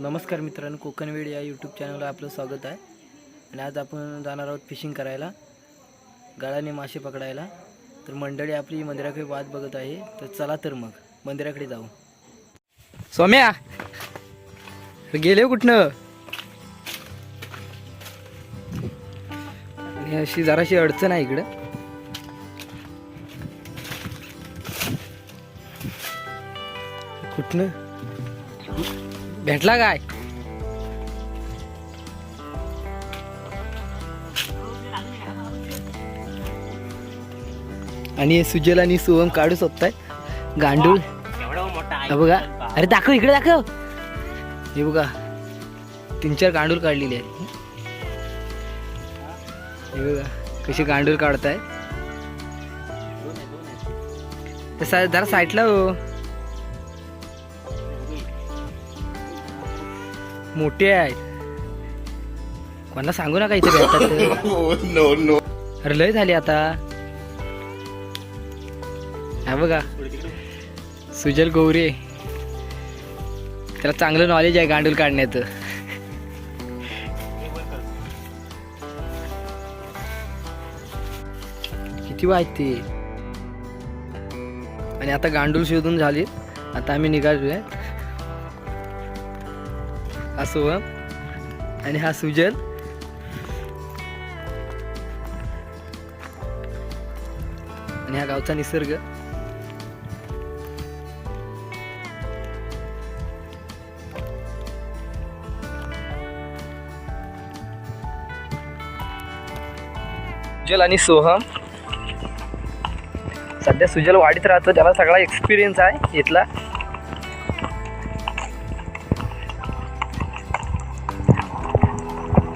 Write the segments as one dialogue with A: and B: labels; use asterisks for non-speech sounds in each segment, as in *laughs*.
A: नमस्कार मित्रांनो कोकणवेड या यूट्यूब चॅनलला आपलं स्वागत आहे. आणि आज आपण जाणार आहोत फिशिंग करायला गाळाने मासे पकडायला. तर मंडळी आपली मंदिराकडे वाट बघत आहे. तर चला तर मग मंदिराकडे जाऊ. सोम्या गेले हो कुठनं? आणि अशी जराशी अडचण आहे इकडं. कुठनं? भेटला काय? आणि हे सुजल आणि सोहम काढू शकताय. गांडूळ. बघा. अरे दाखव इकडे दाखव. हे बघा. तीन चार गांडूळ काढलेली आहेत. हे बघा कशी गांडूळ काढताय. तसा जरा साईडला हो. मोठे आहेत कोणाला सांगू नका इथे भेटतात. *laughs* अरे लय झाली आता. हा बघा. सुजल गौरे. त्याला चांगलं नॉलेज आहे गांडूल काढण्याचं. किती वाईट ते. आणि आता गांडूल शोधून झाली. आता आम्ही निघालोय. हा. सोहम आणि हा सुजल आणि हा गावचा निसर्ग. सुजल आणि सोहम. सध्या सुजल वाढीत राहतो त्याला सगळा एक्सपिरियन्स आहे इथला.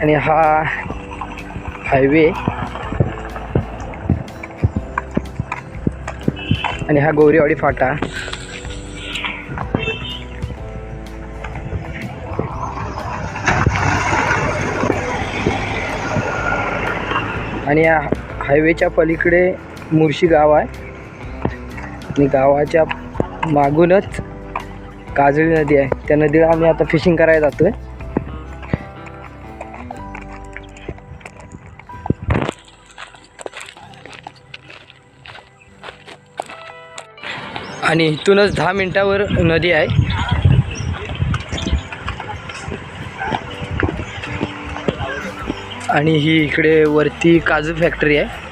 A: आणि हा हायवे. आणि हा गौरीवाडी फाटा. आणि या हायवेच्या पलीकडे मुर्शी गाव आहे. आणि गावाच्या मागूनच काजळी नदी आहे. त्या नदीला आम्ही आता फिशिंग करायला जातो आहे आणि इथूनच दहा मिनटावर नदी आहे. आणि ही इकडे वरती काजू फॅक्टरी आहे.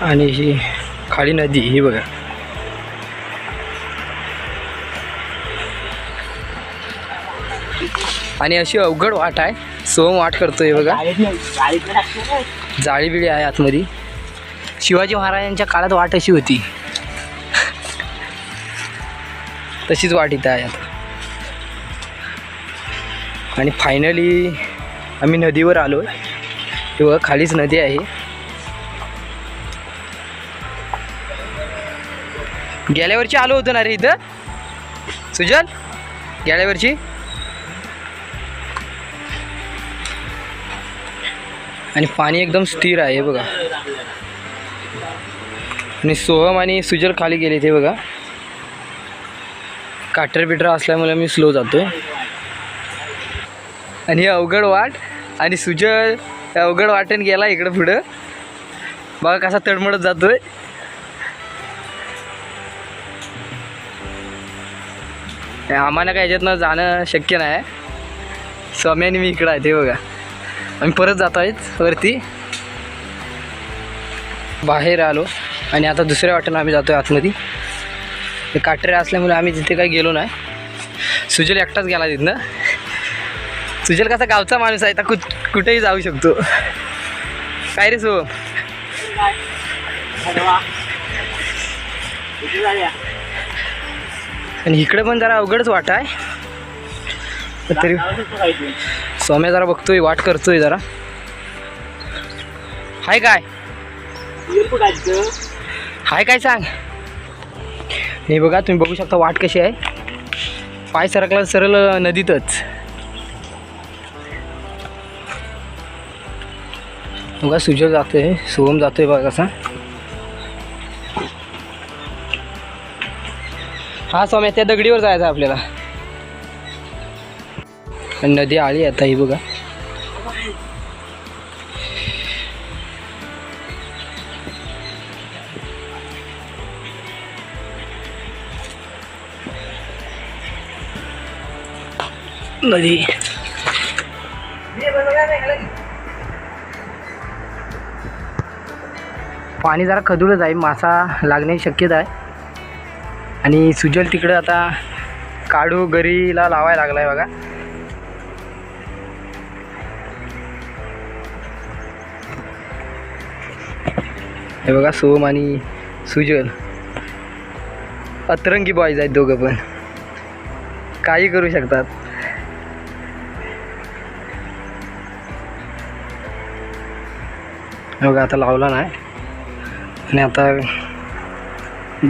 A: आणि ही खाली नदी ही बघा. आणि अशी अवघड वाट आहे. सोम वाट करतोय बघा. जाळी बिळी आहे आतमध्ये. शिवाजी महाराजांच्या काळात वाट अशी होती. तशीच वाट इथं आहे आता. आणि फायनली आम्ही नदीवर आलो. तेव्हा खालीच नदी आहे. गेल्या वर्षी आलो होतो ना रे इथं? सुजल गेल्या वर्षी आणि पाणी एकदम स्थिर आहे हे बघा. आणि सोहम आणि सुजल खाली गेले ते बघा. काटर बिटर असल्यामुळे मी स्लो जातो आणि हे अवघड वाट आणि सुजल अवघड वाटेने गेला इकडं पुढं. बघा कसा तडमडत जातोय. आम्हाला काय याच्यातनं जाणं शक्य नाही. स्वामी आणि मी इकडं आहे ते बघा. आम्ही परत जातो आहेत वरती. बाहेर आलो आणि आता दुसऱ्या वाटेनं आम्ही जातो आहे आतमध्ये. काटरे काटेरे असल्यामुळे आम्ही तिथे काही गेलो नाही. सुजल एकटाच गेला तिथनं. सुजल कसा गावचा माणूस आहे तर कु कुठेही जाऊ शकतो. काय रे सो? आणि इकडे पण जरा अवघडच वाट आहे. तरी सोम्या जरा बघतोय वाट करतोय जरा. हाय काय? हाय काय सांग? हे बघा तुम्ही बघू शकता वाट कशी आहे. पाय सरकला सरळ नदीतच. बघा सुजल जातोय सोहम जातोय बघा कसा. हा सौम्या त्या दगडीवर जायचं आपल्याला. नदी आली आता ही बघा. नदी. पाणी जरा खदुळच आहे मासा लागण्याची शक्यता आहे. आणि सुजल तिकडं आता काढू गरीला लावायला लागलाय बघा. हे बघा सोम आणि सुजल. अतरंगी बॉयज आहेत दोघं पण. काही करू शकतात. हे बघा आता लावला नाही. आणि आता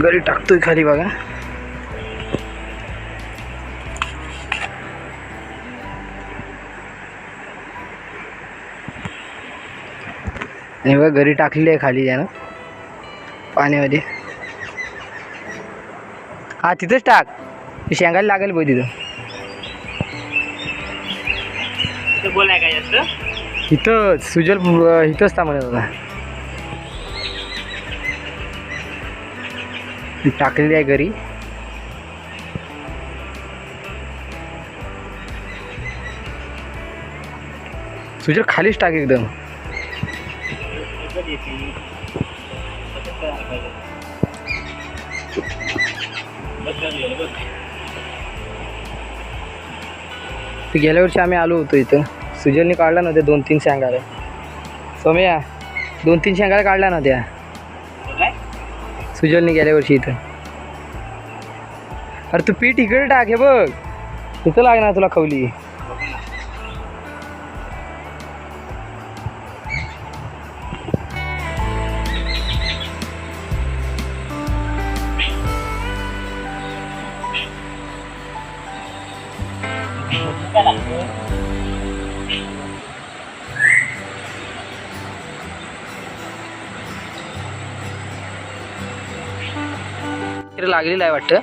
A: गरी टाकतोय खाली बघा. बघा घरी टाकलेली आहे खाली त्यानं. पाण्यामध्ये. हा तिथंच टाक. शेंगायला लागेल बघ तिथं.
B: बोलाय काय जास्त?
A: इथंच सुजल इथंच थांबत होता टाकलेली आहे घरी. सुजल खालीच टाक एकदम. गेल्या वर्षी आम्ही आलो होतो इथं. सुजलनी काढला नव्हत्या दोन तीन शेंगाऱ्या सोम्या दोन तीन शेंगाऱ्या काढल्या नव्हत्या. सुजलनी गेल्या वर्षी इथं. अरे तू पीठ इकडे टाक हे बघ. तिथं लागणार तुला खवली. इकडे लागलेलं आहे वाटतं.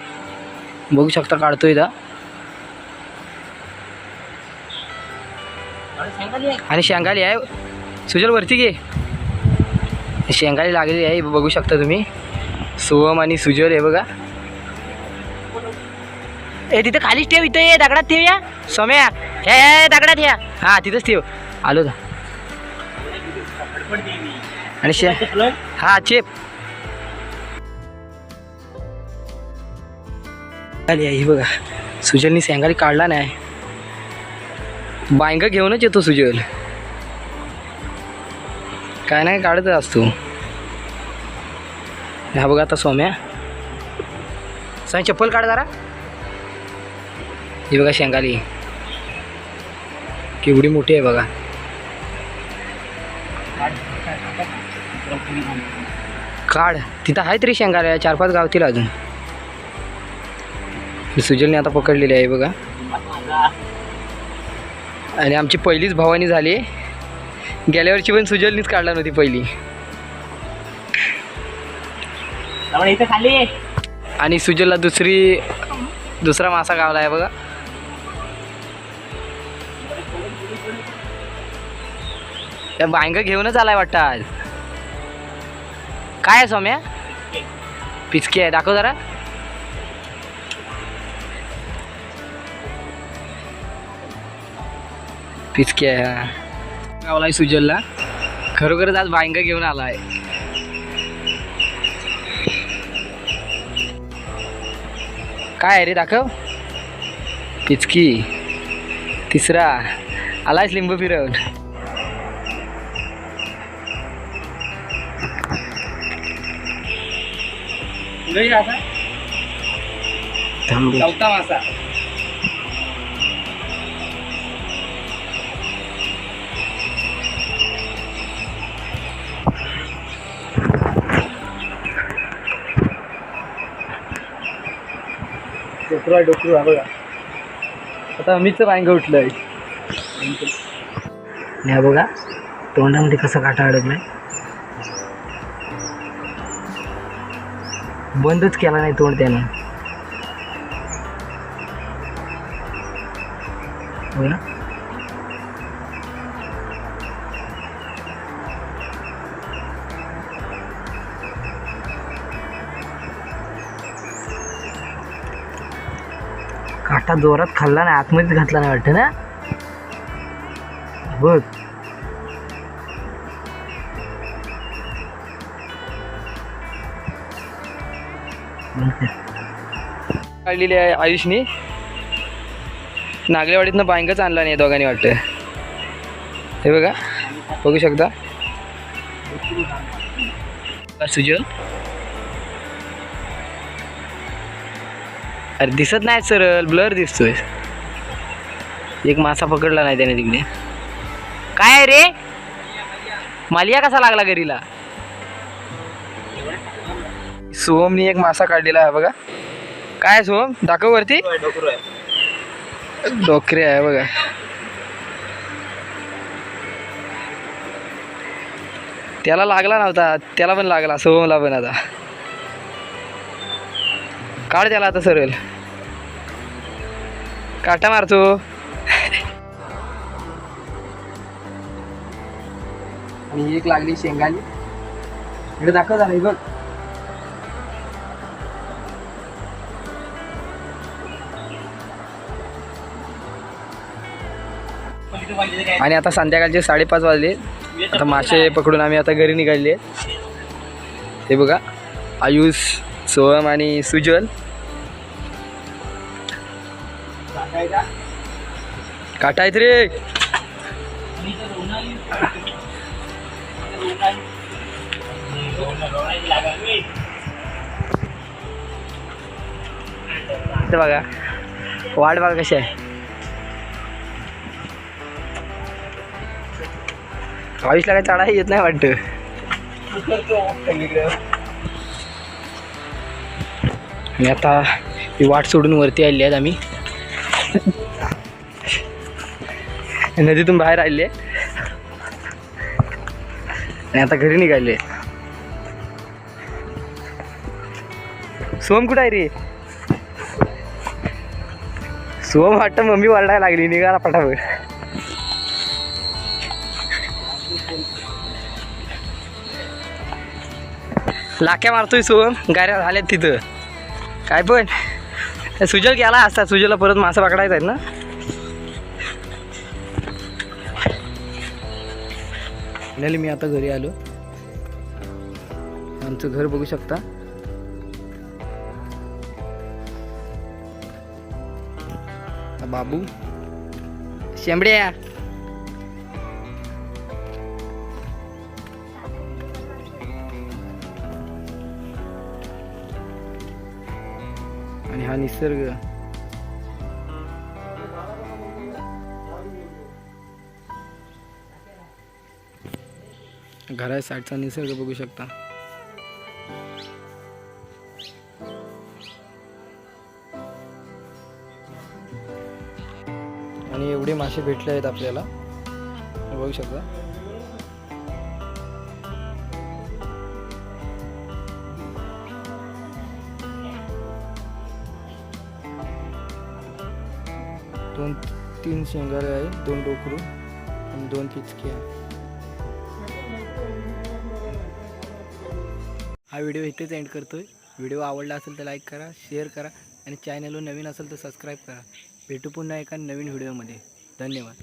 A: बघू शकता काढतोय इथं. आणि शेंगाली आहे. सुजल वरती घे. शेंगाली लागलेली आहे बघू शकता तुम्ही. सोहम आणि सुजल आहे बघा. ए तिथं खालीच ठेव इथं ये दगडात ठेव या. सोम्या हे हे, दगडात या. हा तिथंच ठेव. आलो आणि शे हा चेप. आली आहे ही बघा. सुजलनी शेंगाली काढला नाही. बायंगा घेऊनच येतो सुजल. काय नाही काढत असतो. हा बघा आता सोम्या. साई चप्पल काढ जरा. ही बघा शेंगाली केवढी मोठी आहे बघा. काढ. तिथं आहे तरी शेंगाल्या चार पाच गावतील अजून. ही सुजलने आता पकडलेली आहे बघा. आणि आमची पहिलीच भवानी झाली. गेल्या वर्षी पण सुजलनीच काढला नव्हती पहिली.
B: खाली.
A: आणि सुजलला दुसरी दुसरा मासा गावला आहे बघा. त्या बांग घेऊनच आलाय वाटतं आज. काय आहे सौम्या? पिचकी आहे. दाखव जरा. पिचकी आहे हा. गावलाय सुजलला. खरोखरच आज बांग घेऊन आलाय काय आहे रे दाखव. पिचकी. तिसरा. आलायच लिंबू फिरवून.
B: चौथा मासा
A: डोकरू आहे डोकरू आहे बघा. आता अमितचं बांग उठलंय. ह्या बघा तोंडामध्ये कसं काटा अडकलाय. बंदच केला नाही तोंड त्यानं. काटा जोरात खाल्ला नाही आतमध्येच घातला नाही वाटतं ना? बघ. काढलेली आहे आयुषनी. नागलेवाडीतनं बायंकच आणला नाही दोघांनी वाटतं. हे बघा. बघू शकता. सुजल अरे दिसत नाही सरळ ब्लर दिसतोय. एक मासा पकडला नाही त्याने तिकडे. काय रे? मालिया कसा लागला घरीला? सोमनी एक मासा काढलेला आहे बघा. काय आहे सोहम दाखव वरती. डोकरे आहे बघा. त्याला लागला नव्हता त्याला पण लागला सोहमला पण आता. काढ त्याला आता सरळ. काटा मारतो. आणि एक लागली शेंगाली. इकडे दाखव झालं बघ. आणि आता संध्याकाळचे साडेपाच वाजले. आता मासे पकडून आम्ही आता घरी निघाले हे बघा आयुष सोहम आणि सुजल. काटा आहेत रे. ते बघा. वाट बघा कशी आहे. आयुषला काही चढा येत नाही वाटतं. आणि आता ही वाट सोडून वरती आली आहेत आम्ही. नदीतून बाहेर आले आणि आता घरी निघाले. सोम कुठं आहे रे? सोम वाटतं मम्मी वरडायला लागली निघाला पटापट. लाक्या मारतोय सोम गाड्या झाल्यात तिथं. काय पण. सुजल गेला असता सुजलला परत मासा पकडायचा आहेत ना? फायनली मी आता घरी आलो. आमचं घर बघू शकता. बाबू शेंबड्या. आणि हा निसर्ग. घरा साईडचा निसर्ग बघू शकता. आणि एवढे मासे भेटले आहेत आपल्याला. बघू शकता. दोन तीन शेंगारे आहे दोन डोकरू आणि दोन पिचके आहे. हा व्हिडिओ इथेच एंड करतोय. व्हिडिओ आवडला असेल तर लाईक करा शेअर करा आणि चॅनलवर नवीन असेल तर सबस्क्राईब करा. भेटू पुन्हा एका नवीन व्हिडिओमध्ये. धन्यवाद.